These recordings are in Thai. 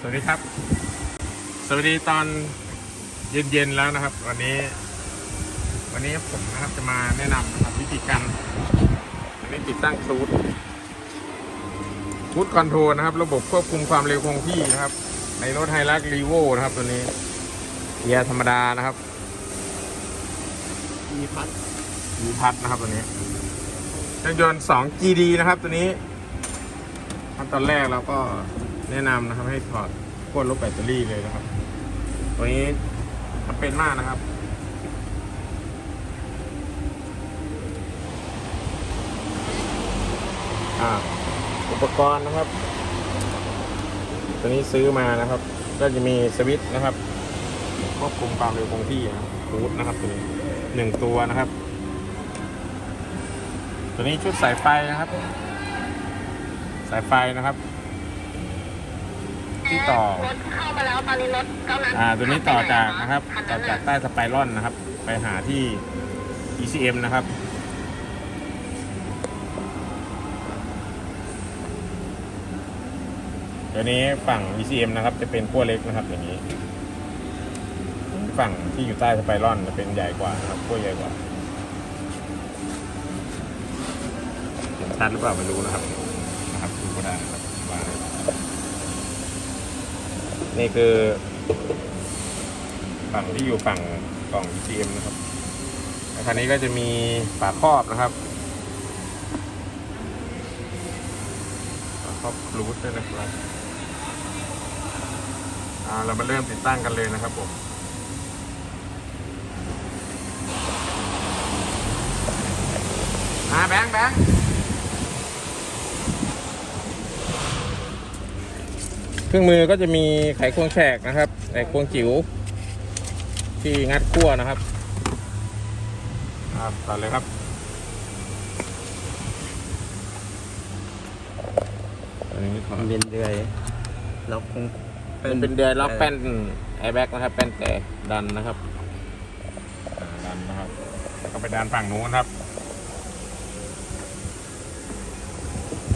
สวัสดีครับ สวัสดีตอนเย็นๆแล้วนะครับ วันนี้ วันนี้ผมนะครับจะมาแนะนำนะครับวิธีการอันนี้ติดตั้งซูดซูดคอนโทรลนะครับ ระบบควบคุมความเร็วคงที่นะครับ ในรถไฮรักรีโวนะครับ ตัวนี้เกียร์ธรรมดานะครับมีพัดมีพัดนะครับตัวนี้เครื่องยนต์ 2 GD นะครับ ตัวนี้ขั้นตอนแรกเราก็ แนะนำนะครับให้ถอดขั้วลบแบตเตอรี่เลยนะครับ ตัวนี้จำเป็นมากนะครับอุปกรณ์นะครับ ตัวนี้ซื้อมานะครับ ก็จะมีสวิตช์นะครับควบคุมความเร็วคงที่นะครับฟูดนะครับตัวนี้หนึ่งตัวนะครับ ตัวนี้ชุดสายไฟนะครับ สายไฟนะครับ ที่ต่อ รถเข้ามาแล้วตอนนี้รถกำลังอ่า ตัวนี้ต่อจากนะครับ ต่อจากใต้สไปรอนนะครับ ไปหาที่ ECM นะครับ ตัวนี้ฝั่ง ECM นะครับ จะเป็นขั้วเล็กนะครับ อย่างนี้ ฝั่งที่อยู่ใต้สไปรอนจะเป็นใหญ่กว่านะครับขั้วใหญ่กว่าเห็นชัดหรือเปล่าไม่รู้นะครับ นะครับดูก็ได้ นี่คือฝั่งที่อยู่ฝั่งกล่อง ECM นะครับแล้วคันนี้ก็จะมีฝาครอบนะครับฝาครอบรูทด้วยนะครับอ่าเรามาเริ่มติดตั้งกันเลยนะครับผมอ่าแบงค์แบงค์ เครื่องมือก็จะมีไขควงแฉกนะครับไขควงจิ๋วที่งัดขั้วนะครับครับต่อเลยครับ อันนี้ถอดมันเป็นเดือยเราคงเป็นเป็นเดือยล็อกแป้นแอร์แบ็กนะครับแป้นแต่ดันนะครับอ่าดันนะครับแล้วก็ไปดันฝั่งนู้นครับ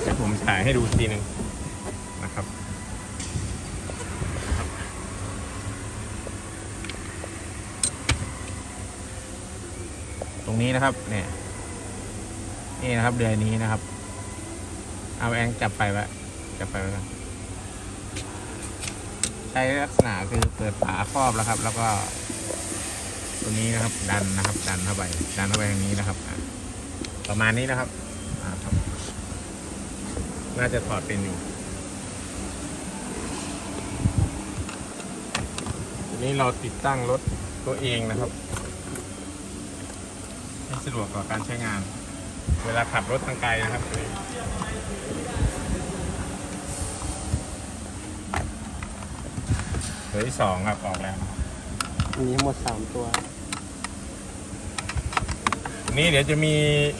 เดี๋ยวผมถ่ายให้ดูทีหนึ่งนะครับ ต รงนี้นะครับ เนี่ย นี่นะครับเดือยนี้นะครับ เอาแองจับไปไว้จับไปไว้ใช้ลักษณะคือเปิดฝาครอบแล้วครับ แล้วก็ ตัวนี้นะครับ ดันนะครับ ดันเข้าไปดันเข้าไปตรงนี้นะครับประมาณนี้นะครับน่าจะถอดเป็นอยู่ทีนี้เราติดตั้งรถตัวเองนะครับ สะดวกต่อการใช้งาน เวลาขับรถทางไกลนะครับตัวนี้เหลือที่สองครับออกแล้ว อันนี้หมดสามตัวนี่เดี๋ยวจะมี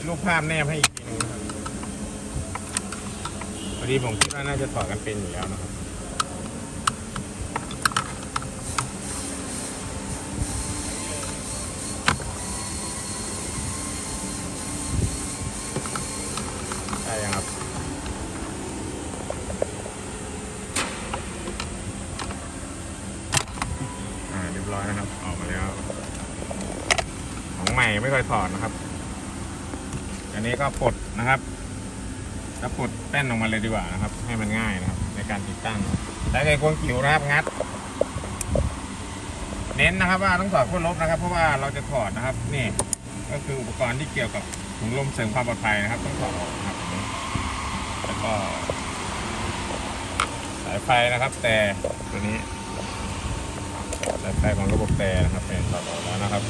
รูปภาพแนบให้อีกทีนึงนะครับพอดีผมคิดว่าน่าจะถอดกันเป็นอยู่แล้วนะครับ ก็ปลดนะครับจะปลดแป้นออกมาเลยดีกว่านะครับ ให้มันง่ายนะครับ ในการติดตั้งใช้ไขควงจิ๋วนะครับงัด เน้นนะครับว่าต้องถอดขั้วลบนะครับ เพราะว่าเราจะถอดนะครับนี่ก็คืออุปกรณ์ที่เกี่ยวกับถุงลมเสริมความปลอดภัยนะครับ ต้องถอดออกนะครับแล้วก็สายไฟนะครับ แต่ตัวนี้สายไฟของระบบแต่นะครับเป็นถอดออกแล้วนะครับ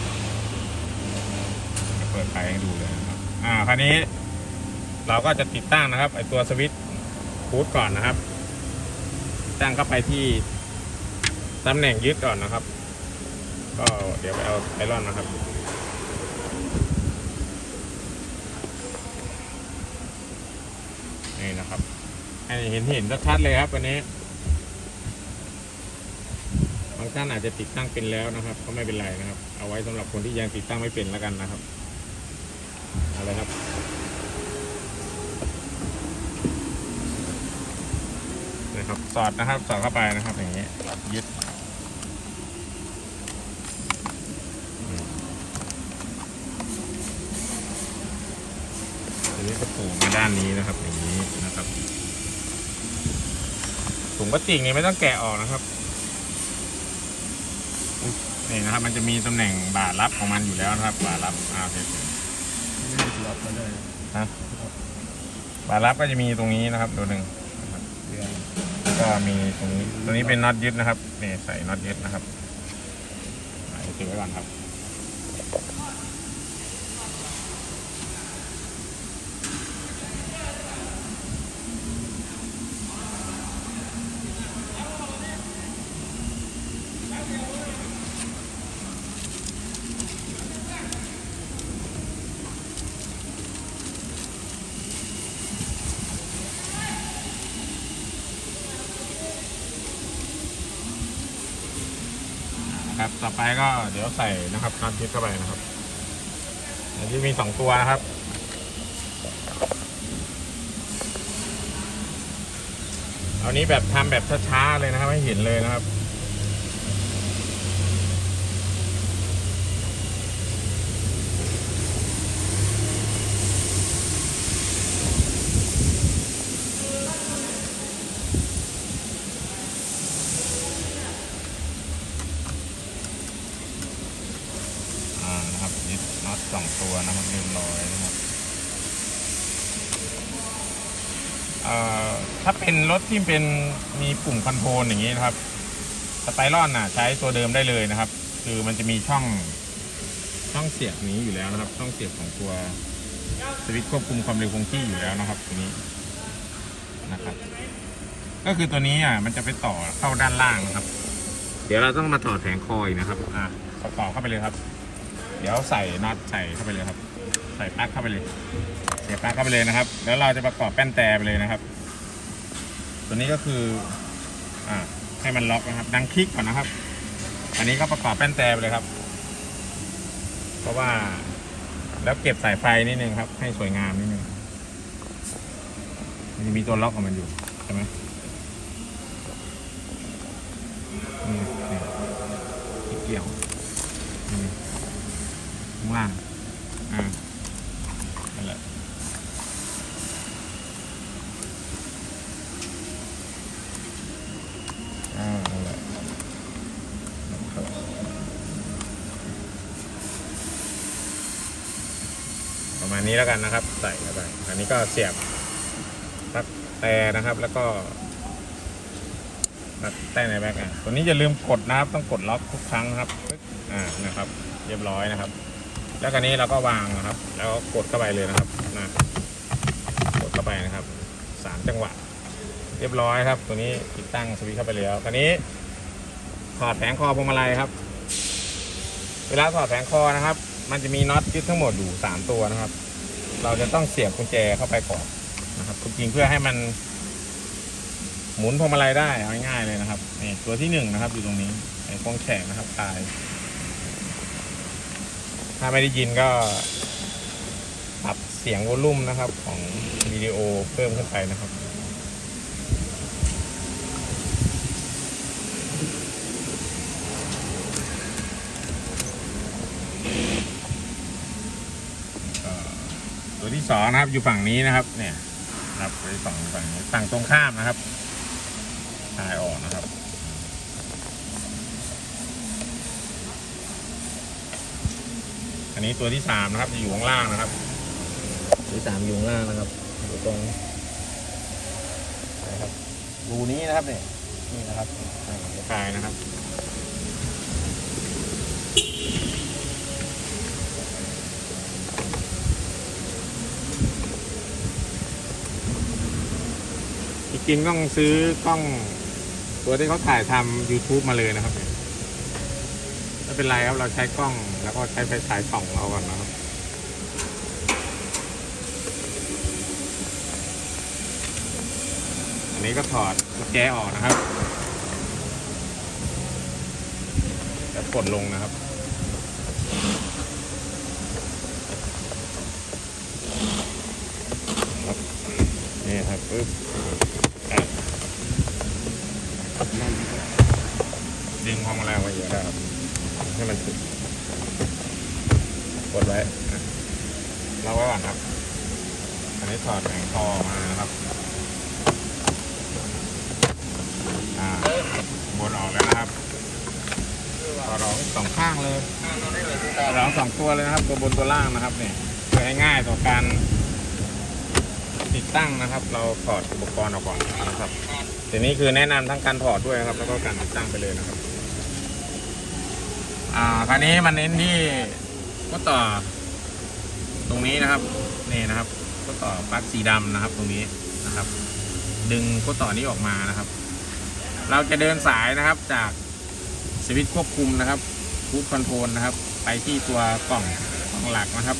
เปิดไฟให้ดูเลยนะครับ อ่าคราวนี้ เราก็จะติดตั้งนะครับไอตัวสวิตช์ฟูดก่อนนะครับ ตั้งเข้าไปที่ตำแหน่งยึดก่อนนะครับ ก็เดี๋ยวไปเอาไอรอนนะครับนี่นะครับให้เห็นเห็นชัดๆเลยครับวันนี้บางท่านอาจจะติดตั้งเป็นแล้วนะครับ ก็ไม่เป็นไรนะครับ เอาไว้สำหรับคนที่ยังติดตั้งไม่เป็นแล้วกันนะครับ อาเลยครับ นะครับ สอดนะครับ สอดเข้าไปนะครับอย่างนี้ยึดอืมทีนี้ก็ผูกมาด้านนี้นะครับ อย่างนี้นะครับถุงพลาสติกนี่ไม่ต้องแกะออกนะครับนี่นะครับ มันจะมีตำแหน่งบารับของมันอยู่แล้วนะครับ บารับอ่าโอเค รับมาเลยฮะบารับก็จะมีตรงนี้นะครับ ตัวหนึ่งแล้วก็มีตรงนี้ตัวนี้เป็นน็อตยึดนะครับนี่ใส่น็อตยึดนะครับอ่าเดี๋ยวถือไว้ก่อนครับนะครับ ต่อไป ก็เดี๋ยวใส่นะครับน้ำพริกเข้าไปนะครับอันนี้มีสองตัวนะครับเอานี้แบบทำแบบช้าๆเลยนะครับให้เห็นเลยนะครับ อ่านะครับยึดน็อตสองตัวนะครับเรียบร้อยนะครับเอ่อถ้า เป็นรถที่เป็นมีปุ่มคอนโทรลอย่างนี้นะครับสไปรอนน่ะ ใช้ตัวเดิมได้เลยนะครับ คือมันจะมีช่องช่องเสียบนี้อยู่แล้วนะครับ ช่องเสียบของตัวสวิตช์ควบคุมความเร็วคงที่อยู่แล้วนะครับตัวนี้นะครับ ก็คือตัวนี้อะมันจะไปต่อเข้าด้านล่างนะครับ เดี๋ยวเราต้องมาถอดแผงคอยนะครับ อะประกอบเข้าไปเลยครับ เดี๋ยวใส่น็อตใส่เข้าไปเลยครับ ใส่ปลั๊กเข้าไปเลย เสียบปลั๊กเข้าไปเลยนะครับ แล้วเราจะประกอบแป้นแต่ไปเลยนะครับ ตัวนี้ก็คืออ่าให้มันล็อกนะครับ ดังคลิกก่อนนะครับ อันนี้ก็ประกอบแป้นแต่ไปเลยครับ เพราะว่าแล้วเก็บสายไฟนิดนึงครับ ให้สวยงามนิดนึงมันจะมีตัวล็อกของมันอยู่ใช่ไหมนี่นี่ที่เกี่ยวนี่ข้างล่าง อ่า นั่นแหละ อ่า นั่นแหละนะครับ ประมาณนี้แล้วกันนะครับ ใส่เข้าไปอันนี้ก็เสียบปลั๊กแต่นะครับ แล้วก็ปลั๊กแต่ในแบ็กอะตัวนี้อย่าลืมกดนะครับ ต้องกดล็อกทุกครั้งครับอ่านะครับ เรียบร้อยนะครับ แล้วกันนี้เราก็วางนะครับ แล้วก็กดเข้าไปเลยนะครับนะกดเข้าไปนะครับสามจังหวะ เรียบร้อยครับ ตัวนี้ติดตั้งสวิตช์เข้าไปแล้วคราวนี้ถอดแผงคอพวงมาลัยครับ เวลาถอดแผงคอนะครับ มันจะมีน็อตยึดทั้งหมดอยู่สามตัวนะครับ เราจะต้องเสียบกุญแจเข้าไปก่อนนะครับจริงเพื่อให้มัน หมุนพวงมาลัยได้เอาง่ายๆเลยนะครับนี่ตัวที่หนึ่งนะครับ อยู่ตรงนี้ไอ้โค้งแฉกนะครับตาย ถ้าไม่ได้ยินก็ปรับเสียงวอลลุ่มนะครับ ของวิดีโอเพิ่มขึ้นไปนะครับ ตัว ที่สองนะครับ อยู่ฝั่งนี้นะครับ เนี่ยนะครับตัวที่สองอยู่ฝั่งนี้ฝั่งตรงข้ามนะครับทายออกนะครับอันนี้ตัวที่สามนะครับจะอยู่ข้างล่างนะครับ ตัวที่สามอยู่ข้างล่างนะครับอยู่ตรงนะครับรูนี้นะครับเนี่ยนี่นะครับอ่าคลายนะครับ จริงๆต้องซื้อกล้อง ตัวที่เขาถ่ายทำ YouTube มาเลยนะครับไม่เป็นไรครับเราใช้กล้องแล้วก็ใช้ไฟฉายส่องเราก่อนนะครับอันนี้ก็ถอดกุญแจออกนะครับแล้วกดลงนะครับนี่ครับปึ๊บ ดึงพวงมาลัยไว้เยอะครับ ให้มันสุดกดไว้เราไว้ก่อนครับ อันนี้ถอดแผงคออกมานะครับ อ่าบนออกแล้วนะครับต่อรองสองข้างเลยต่อรองสองตัวเลยนะครับ ตัวบนตัวล่างนะครับเนี่ยเพื่อให้ง่ายต่อการติดตั้งนะครับ เราถอดอุปกรณ์ออกก่อนนะครับทีนี้คือแนะนำทั้งการถอดด้วยครับ แล้วก็การติดตั้งไปเลยนะครับ อ่าคราวนี้มันเน้นที่ก็ต่อ ตรงนี้นะครับนี่นะครับ ก็ต่อปลั๊กสีดำนะครับ ตรงนี้นะครับ ดึงก็ต่อนี้ออกมานะครับ เราจะเดินสายนะครับจากสวิตช์ควบคุมนะครับฟูดคอนโทรลนะครับ ไปที่ตัวกล่องกล่องหลักนะครับ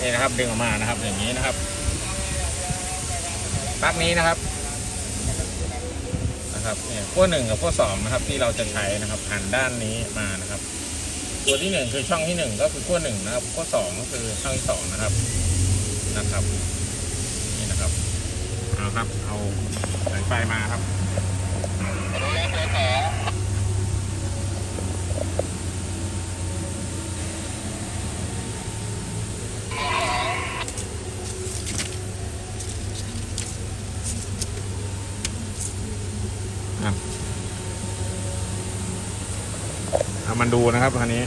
นี่นะครับดึงออกมานะครับอย่างนี้นะครับ ปลั๊กนี้นะครับนะครับเนี่ยขั้วหนึ่งกับขั้วสองนะครับที่เราจะใช้นะครับหันด้านนี้มานะครับ ตัวที่หนึ่งคือช่องที่หนึ่งก็คือขั้วหนึ่งนะครับขั้วสองก็คือช่องที่สองนะครับนะครับนี่นะครับเอาครับเอาสายไฟมาครับ ดูนะครับคันนี้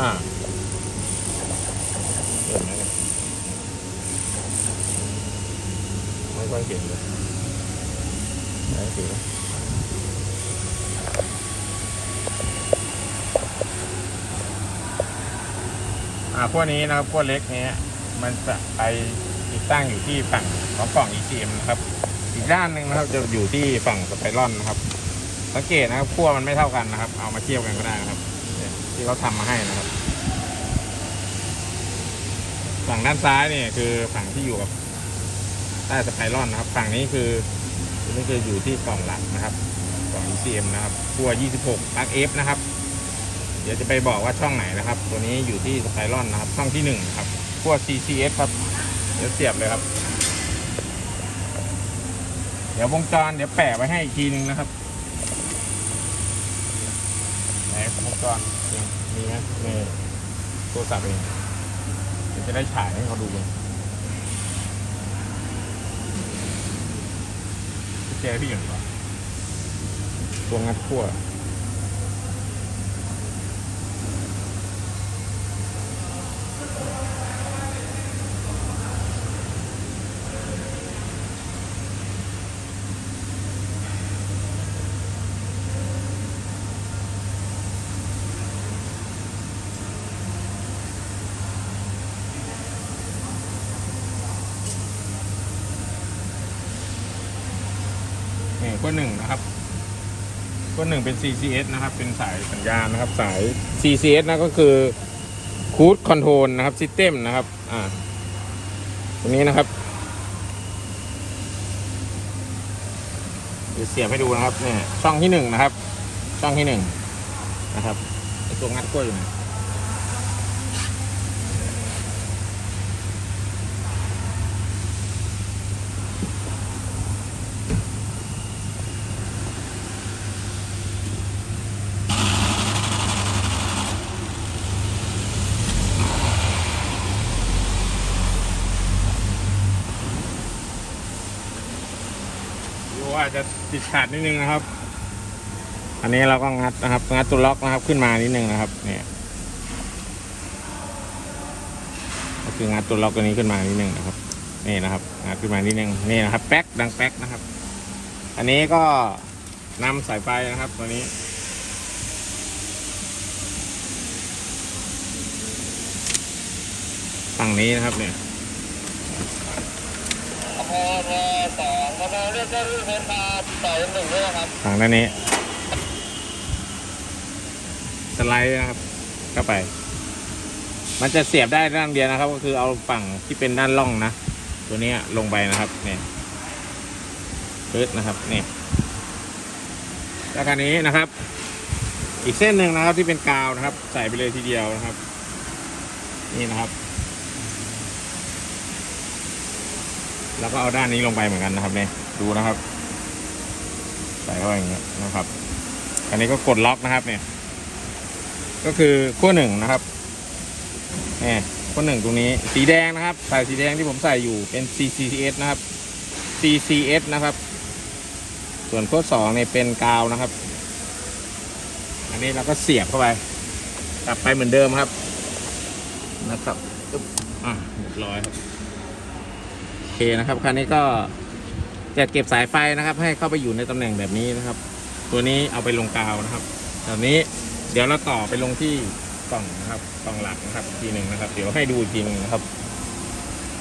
อ่าเห็นไหมเนี่ยไม่ค่อยเห็นเลยไหนถืออ่าพวกนี้นะครับพวกเล็กเนี้ยมันจะไปติดตั้งอยู่ที่ฝั่งของกล่อง ECM นะครับ ด้านหนึ่งนะครับจะอยู่ที่ฝั่งสไปรอนนะครับสังเกตนะครับขั้วมันไม่เท่ากันนะครับ เอามาเทียบกันก็ได้นะครับที่เขาทำมาให้นะครับ ฝั่งด้านซ้ายเนี่ยคือฝั่งที่อยู่กับใต้สไปรอนนะครับ ฝั่งนี้คือนี่คืออยู่ที่กล่องหลักนะครับกล่อง ECM นะครับขั้ว26ลัก F นะครับ เดี๋ยวจะไปบอกว่าช่องไหนนะครับ ตัวนี้อยู่ที่สไปรอนนะครับ ช่องที่หนึ่งครับขั้ว CCS ครับเดี๋ยวเสียบเลยครับ ดี๋ยววงจรเดี๋ยวแปะไว้ให้อีกทีนึงนะครับไหนวงจรมีไหมนี่โทรศัพท์เองเดี๋ยวจะได้ฉายให้เขาดูกันแจพี่อยู่หรอตัวงัดขั้ว นี่ขั้วหนึ่งนะครับขั้วหนึ่งเป็น CCS นะครับ เป็นสายสัญญาณนะครับ สาย CCS นะก็คือ Cruise Control นะครับ System นะครับ อ่าตรงนี้นะครับเดี๋ยวเสียบให้ดูนะครับเนี่ยช่องที่หนึ่งนะครับ ช่องที่หนึ่งนะครับไอตัวงัดขั้วยอยู่นดู ว่าจะติดขาดนิดนึงนะครับ อันนี้เราก็งัดนะครับ งัดตัวล็อกนะครับขึ้นมานิดนึงนะครับ เนี่ยก็คืองัดตัวล็อกตัวนี้ขึ้นมานิดนึงนะครับ นี่นะครับงัดขึ้นมานิดนึงนี่นะครับ แป๊กดังแป๊กนะครับ อันนี้ก็นำสายไฟนะครับ ตัวนี้ฝั่งนี้นะครับเนี่ย พอพอสองพอเรียกเจ้าที่เพชรมาต่อยหนึ่งด้วยนะครับฝั่งด้านนี้ สไลด์นะครับ เข้าไป มันจะเสียบได้ด้านเดียวนะครับ ก็คือเอาฝั่งที่เป็นด้านล่องนะ ตัวนี้ลงไปนะครับ เนี่ยปึ๊ดนะครับ เนี่ยแล้วคันนี้นะครับ อีกเส้นหนึ่งนะครับที่เป็นกาวนะครับ ใส่ไปเลยทีเดียวนะครับ นี่นะครับ แล้วก็เอาด้านนี้ลงไปเหมือนกันนะครับเนี่ยดูนะครับ ใส่เข้าไปอย่างเงี้ยนะครับ อันนี้ก็กดล็อกนะครับ เนี่ย ก็คือขั้วหนึ่งนะครับเนี่ยขั้วหนึ่งตรงนี้สีแดงนะครับสายสีแดงที่ผมใส่อยู่เป็น CCS นะครับ CCS นะครับ ส่วนขั้วสองเนี่ยเป็นกาวนะครับ อันนี้เราก็เสียบเข้าไป กลับไปเหมือนเดิมครับ นะครับอึ๊บอะเรียบร้อยครับ เคนะครับคราวนี้ก็จะเก็บสายไฟนะครับ ให้เข้าไปอยู่ในตำแหน่งแบบนี้นะครับ ตัวนี้เอาไปลงกาวนะครับตอนนี้เดี๋ยวเราต่อไปลงที่กล่องนะครับกล่องหลักนะครับอีกทีหนึ่งนะครับ เดี๋ยวให้ดูอีกทีหนึงนะครับ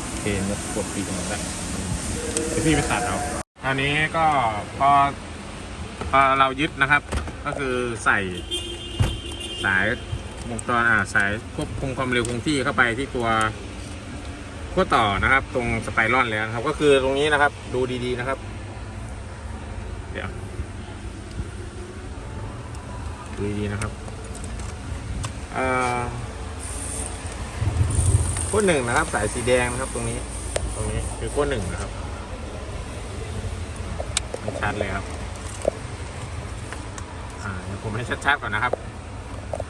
โอเคมดกดปีกหมดแล้วเดี๋ยวพี่ไปตัดเอาคราวนี้ก็พอพอเรายึดนะครับ ก็คือใส่สายวงจรอ่าสายควบคุมความเร็วคงที่เข้าไปที่ตัว ขั้วต่อนะครับ ตรงสไปรอนแล้วนะครับ ก็คือตรงนี้นะครับ ดูดีๆนะครับ เดี๋ยวดูดีๆนะครับขั้วหนึ่งนะครับ สายสีแดงนะครับ ตรงนี้ ตรงนี้คือขั้วหนึ่งนะครับชัดเลยครับอ่าเดี๋ยวผมให้ชัดๆก่อนนะครับ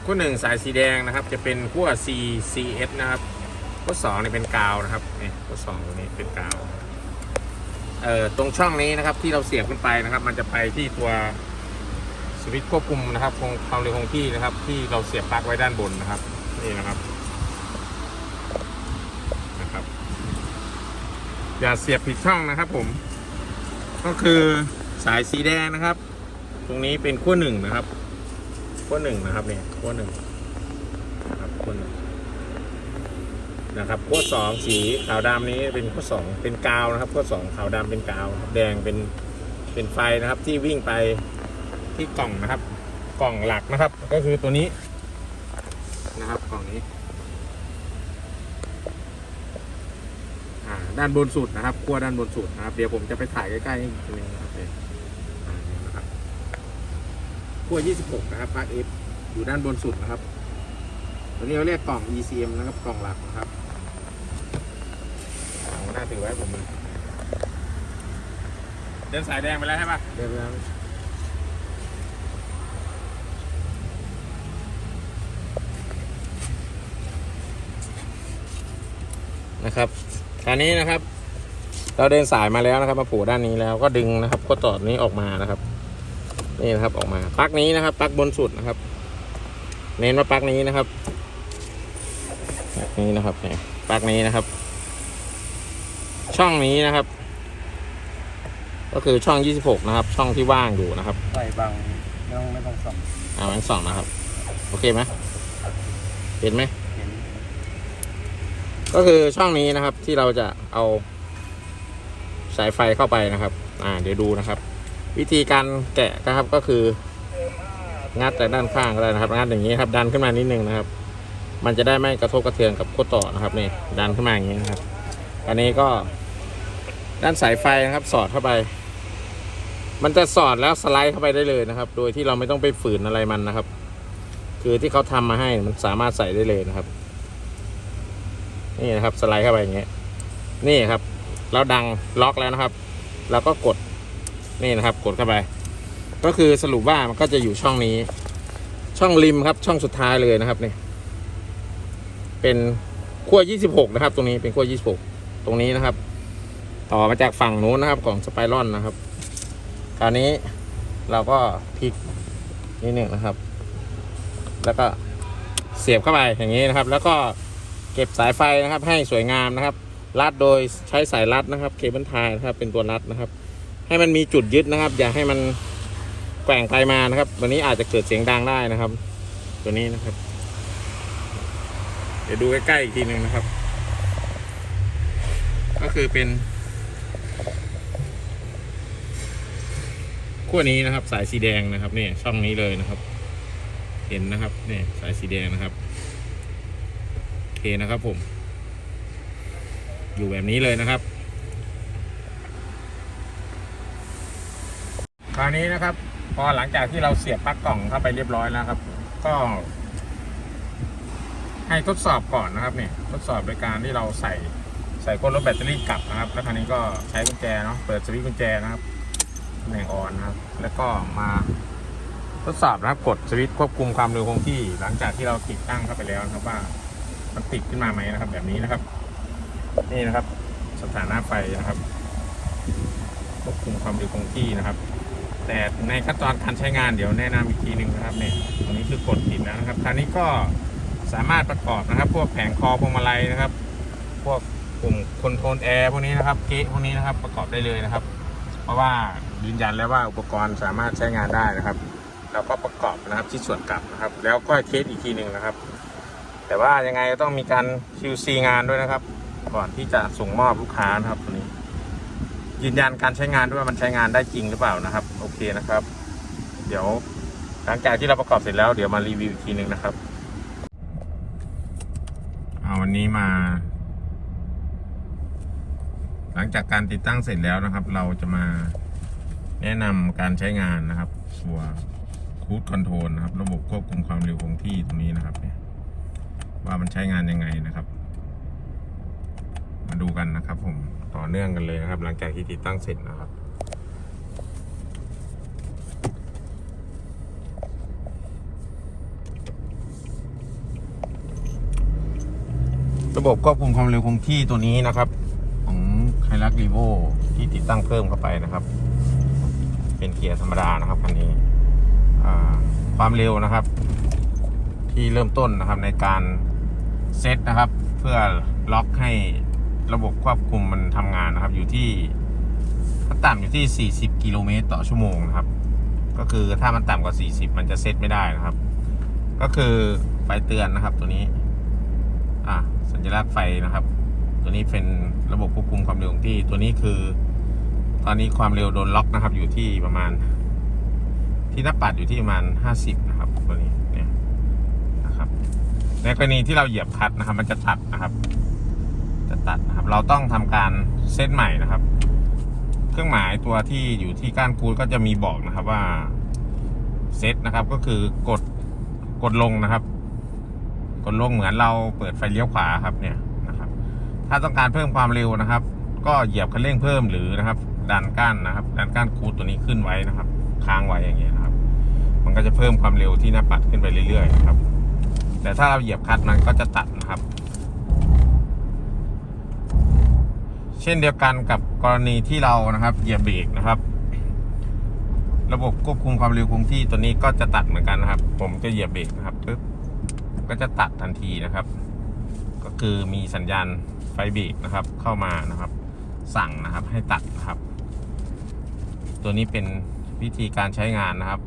ขั้วหนึ่งสายสีแดงนะครับ จะเป็นขั้ว CCS นะครับ ขั้วสองนี่เป็นกาวนะครับนี่ขั้วสองตรงนี้เป็นกาวเอ่อตรงช่องนี้นะครับที่เราเสียบขึ้นไปนะครับ มันจะไปที่ตัวสวิตช์ควบคุมนะครับคงความเร็วคงที่นะครับ ที่เราเสียบปลั๊กไว้ด้านบนนะครับนี่นะครับนะครับ อย่าเสียบผิดช่องนะครับ ผม ก็คือสายสีแดงนะครับ ตรงนี้เป็นขั้วหนึ่งนะครับขั้วหนึ่งนะครับเนี่ยขั้วหนึ่งนะครับขั้วหนึ่ง นะครับขั้วสองสีขาวดำนี้เป็นขั้วสองเป็นกาวนะครับขั้วสองขาวดำเป็นกาวแดงเป็นเป็นไฟนะครับที่วิ่งไปที่กล่องนะครับ กล่องหลักนะครับ ก็คือตัวนี้นะครับกล่องนี้ด้านบนสุดนะครับขั้วด้านบนสุดนะครับ เดี๋ยวผมจะไปถ่ายใกล้ๆอีกทีหนึงนะครับเนี่ยอ่าเนี่ยนะครับขั้ว26 นะครับปลั๊ก F อยู่ด้านบนสุดนะครับตัวนี้เราเรียกกล่อง ECM นะครับ กล่องหลักนะครับ ถือไว้ผมมือเดินสายแดงไปแล้วใช่ปะเดินไปแล้วนะครับคราวนี้นะครับ เราเดินสายมาแล้วนะครับ มาผูด้านนี้แล้วก็ดึงนะครับก็ต่อนี้ออกมานะครับ นี่นะครับออกมาปลั๊กนี้นะครับปลั๊กบนสุดนะครับ เน้นว่าปลั๊กนี้นะครับปลั๊กนี้นะครับเนี่ยปลั๊กนี้นะครับ ช่องนี้นะครับ ก็คือช่อง 26 นะครับ ช่องที่ว่างอยู่นะครับใส่บางไม่ต้องไม่ต้องส่องเอาแบงสองนะครับ โอเคไหมเห็นไหมเห็นก็คือช่องนี้นะครับ ที่เราจะเอาสายไฟเข้าไปนะครับ อ่า เดี๋ยวดูนะครับ วิธีการแกะนะครับก็คือ งัดจากด้านข้างก็ได้นะครับ งัดอย่างนี้ครับ ดันขึ้นมานิดนึงนะครับ มันจะได้ไม่กระทบกระเทือนกับโคตรต่อนะครับนี่ ดันขึ้นมาอย่างนี้นะครับ อันนี้ก็ด้านสายไฟนะครับ สอดเข้าไป มันจะสอดแล้วสไลด์เข้าไปได้เลยนะครับ โดยที่เราไม่ต้องไปฝืนอะไรมันนะครับ คือที่เขาทำมาให้มันสามารถใส่ได้เลยนะครับ นี่นะครับสไลด์เข้าไปอย่างเงี้ยนี่ครับ เราดังล็อกแล้วนะครับแล้วก็กดนี่นะครับ กดเข้าไป ก็คือสรุปว่ามันก็จะอยู่ช่องนี้ ช่องริมครับ ช่องสุดท้ายเลยนะครับนี่เป็นขั้ว26 นะครับ ตรงนี้เป็นขั้ว26 ตรงนี้นะครับ ต่อมาจากฝั่งนู้นนะครับของสไปรอนนะครับ คราวนี้เราก็พลิกนิดหนึ่งนะครับ แล้วก็เสียบเข้าไปอย่างนี้นะครับ แล้วก็เก็บสายไฟนะครับ ให้สวยงามนะครับรัดโดยใช้สายรัดนะครับ เคเบิลไทยนะครับ เป็นตัวรัดนะครับ ให้มันมีจุดยึดนะครับ อย่าให้มันแกว่งไปมานะครับ วันนี้อาจจะเกิดเสียงดังได้นะครับ ตัวนี้นะครับ เดี๋ยวดูใกล้ๆอีกทีหนึ่งนะครับ ก็คือเป็นขั้วนี้นะครับ สายสีแดงนะครับเนี่ยช่องนี้เลยนะครับ เห็นนะครับเนี่ยสายสีแดงนะครับโอเคนะครับผม อยู่แบบนี้เลยนะครับ คราวนี้นะครับ พอหลังจากที่เราเสียบปลั๊กกล่องเข้าไปเรียบร้อยแล้วครับ ก็ ให้ทดสอบก่อนนะครับเนี่ยทดสอบโดยการที่เราใส่ ส่ก้นรถแบตเตอรี่กลับนะครับ แล้วคราวนี้ก็ใช้กุญแจเนาะเปิดสวิตช์กุญแจนะครับตำแหน่งออนนะครับ แล้วก็มาทดสอบนะครับกดสวิตช์ควบคุมความเร็วคงที่ หลังจากที่เราติดตั้งเข้าไปแล้วนะครับว่ามันติดขึ้นมาไหมนะครับ แบบนี้นะครับ นี่นะครับ สถานะไฟนะครับ ควบคุมความเร็วคงที่นะครับ แต่ในขั้นตอนการใช้งานเดี๋ยวแนะนำอีกทีหนึ่งนะครับเนี่ยตรงนี้คือกดติดแล้วนะครับคราวนี้ก็สามารถประกอบนะครับ พวกแผงคอพวงมาลัยนะครับ พวก ปุ่มคอนโทรลแอร์พวกนี้นะครับเกะพวกนี้นะครับประกอบได้เลยนะครับ เพราะว่ายืนยันแล้วว่าอุปกรณ์สามารถใช้งานได้นะครับเราก็ประกอบนะครับที่ส่วนกลับนะครับ แล้วก็เทสอีกทีหนึ่งนะครับ แต่ว่ายังไงก็ต้องมีการ QC งานด้วยนะครับ ก่อนที่จะส่งมอบลูกค้านะครับตัวนี้ ยืนยันการใช้งานด้วยว่ามันใช้งานได้จริงหรือเปล่านะครับ โอเคนะครับ เดี๋ยวหลังจากที่เราประกอบเสร็จแล้วเดี๋ยวมารีวิวอีกทีหนึ่งนะครับเอาวันนี้มา หลังจากการติดตั้งเสร็จแล้วนะครับ เราจะมาแนะนำการใช้งานนะครับตัวคูดคอนโทรลนะครับ ระบบควบคุมความเร็วคงที่ตรงนี้นะครับเนี่ยว่ามันใช้งานยังไงนะครับ มาดูกันนะครับ ผมต่อเนื่องกันเลยนะครับ หลังจากที่ติดตั้งเสร็จนะครับระบบควบคุมความเร็วคงที่ตัวนี้นะครับ ลักรีโวที่ติดตั้งเพิ่มเข้าไปนะครับ เป็นเกียร์ธรรมดานะครับคันนี้ความเร็วนะครับ ที่เริ่มต้นนะครับในการเซตนะครับ เพื่อล็อกให้ระบบควบคุมมันทำงานนะครับ อยู่ที่ขั้นต่ำอยู่ที่ 40 กิโลเมตรต่อชั่วโมงนะครับ ก็คือถ้ามันต่ำกว่า 40 มันจะเซตไม่ได้นะครับ ก็คือไฟเตือนนะครับตัวนี้ อะสัญลักษณ์ไฟนะครับ ตัวนี้เป็นระบบควบคุมความเร็วของที่ ตัวนี้คือ ตอนนี้ความเร็วโดนล็อกนะครับ อยู่ที่ประมาณ ที่หน้าปัดอยู่ที่ประมาณ 50 นะครับ ตัวนี้เนี่ยนะครับ ในกรณีที่เราเหยียบคัดนะครับ มันจะตัดนะครับ จะตัดนะครับ เราต้องทำการเซตใหม่นะครับ เครื่องหมายตัวที่อยู่ที่ก้านคูดก็จะมีบอกนะครับว่าเซตนะครับก็คือกดกดลงนะครับ กดลงเหมือนเราเปิดไฟเลี้ยวขวาครับเนี่ย ถ้าต้องการเพิ่มความเร็วนะครับ ก็เหยียบคันเร่งเพิ่มหรือนะครับ ดันก้านนะครับ ดันก้านคูดตัวนี้ขึ้นไว้นะครับ ค้างไว้อย่างเงี้ยนะครับ มันก็จะเพิ่มความเร็วที่หน้าปัดขึ้นไปเรื่อยๆครับ แต่ถ้าเราเหยียบคัดมันก็จะตัดนะครับ เช่นเดียวกันกับกรณีที่เรานะครับ เหยียบเบรกนะครับระบบควบคุมความเร็วคงที่ตัวนี้ก็จะตัดเหมือนกันนะครับ ผมจะเหยียบเบรกนะครับปึ๊บก็จะตัดทันทีนะครับ ก็คือมีสัญญาณ ฟเบรกนะครับ เข้ามานะครับ สั่งนะครับให้ตัดนะครับ ตัวนี้เป็นวิธีการใช้งานนะครับ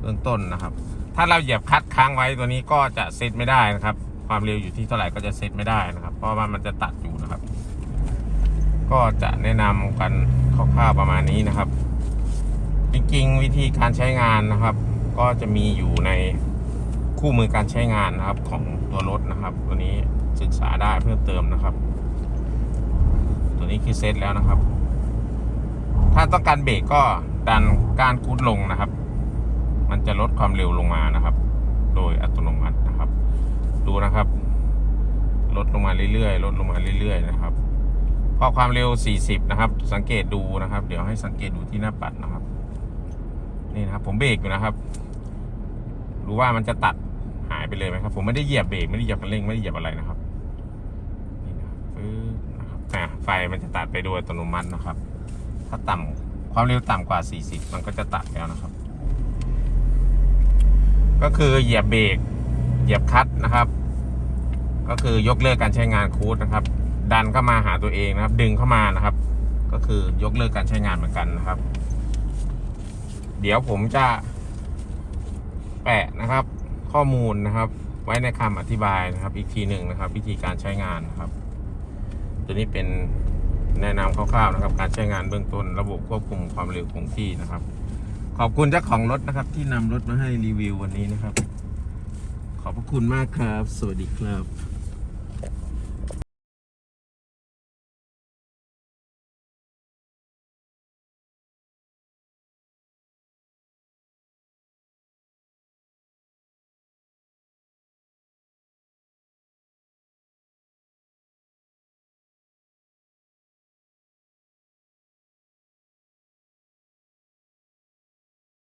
เบื้องต้นนะครับ ถ้าเราเหยียบคัดค้างไว้ตัวนี้ก็จะเซตไม่ได้นะครับ ความเร็วอยู่ที่เท่าไหร่ก็จะเซตไม่ได้นะครับ เพราะว่ามันจะตัดอยู่นะครับ ก็จะแนะนำกันคร่าวๆประมาณนี้นะครับ จริงๆ วิธีการใช้งานนะครับ ก็จะมีอยู่ในคู่มือการใช้งานนะครับของตัวรถนะครับ ตัวนี้ ศึกษาได้เพิ่มเติมนะครับ ตัวนี้คือเซตแล้วนะครับ ถ้าต้องการเบรกก็ดันก้านคูดลงนะครับ มันจะลดความเร็วลงมานะครับ โดยอัตโนมัตินะครับ ดูนะครับ ลดลงมาเรื่อยๆ ลดลงมาเรื่อยๆ นะครับพอความเร็ว 40 นะครับ สังเกตดูนะครับ เดี๋ยวให้สังเกตดูที่หน้าปัดนะครับ นี่นะครับ ผมเบรกอยู่นะครับ รู้ว่ามันจะตัดหายไปเลยไหมครับ ผมไม่ได้เหยียบเบรกไม่ได้เหยียบคันเร่งไม่ได้เหยียบอะไรนะครับ นี่นะครับปึ๊บนะครับ อะไฟมันจะตัดไปโดยอัตโนมัตินะครับ ถ้าต่ำความเร็วต่ำกว่า 40 มันก็จะตัดแล้วนะครับ ก็คือเหยียบเบรกเหยียบคัตนะครับ ก็คือยกเลิกการใช้งานคูดนะครับ ดันเข้ามาหาตัวเองนะครับ ดึงเข้ามานะครับ ก็คือยกเลิกการใช้งานเหมือนกันนะครับ เดี๋ยวผมจะแปะนะครับ ข้อมูลนะครับ ไว้ในคำอธิบายนะครับ อีกทีหนึ่งนะครับ วิธีการใช้งานนะครับ ตัวนี้เป็นแนะนำคร่าวๆนะครับ การใช้งานเบื้องต้นระบบควบคุมความเร็วคงที่นะครับ ขอบคุณเจ้าของรถนะครับ ที่นำรถมาให้รีวิววันนี้นะครับ ขอบพระคุณมากครับ สวัสดีครับ